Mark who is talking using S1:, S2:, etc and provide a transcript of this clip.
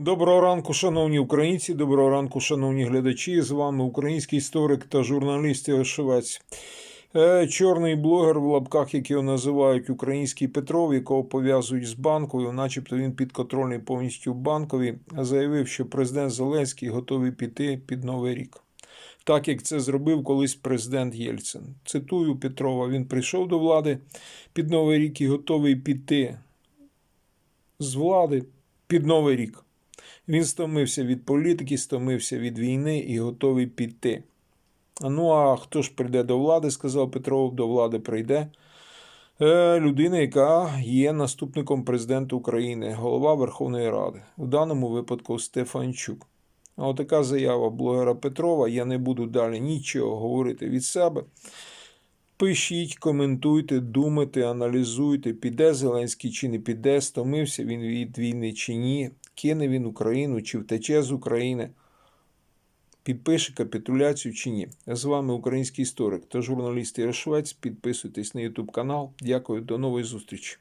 S1: Доброго ранку, шановні українці, доброго ранку, шановні глядачі. З вами український історик та журналіст Ігор Шевець. Е, Чорний блогер в лапках, як його називають український Петров, якого пов'язують з банкою, начебто він підконтрольний повністю банкові, заявив, що президент Зеленський готовий піти під Новий рік. Так як це зробив колись президент Єльцин. Цитую Петрова: він прийшов до влади під Новий рік і готовий піти з влади під Новий рік. Він стомився від політики, стомився від війни і готовий піти. Ну, а хто ж прийде до влади, сказав Петров, до влади прийде е, людина, яка є наступником президента України, голова Верховної Ради, в даному випадку Стефанчук. А отака заява блогера Петрова. Я не буду далі нічого говорити від себе. Пишіть, коментуйте, думайте, аналізуйте, піде Зеленський чи не піде, стомився він від війни чи ні, кине він Україну чи втече з України, підпише капітуляцію чи ні. З вами український історик та журналіст Ігор. Підписуйтесь на YouTube канал. Дякую, до нової зустрічі.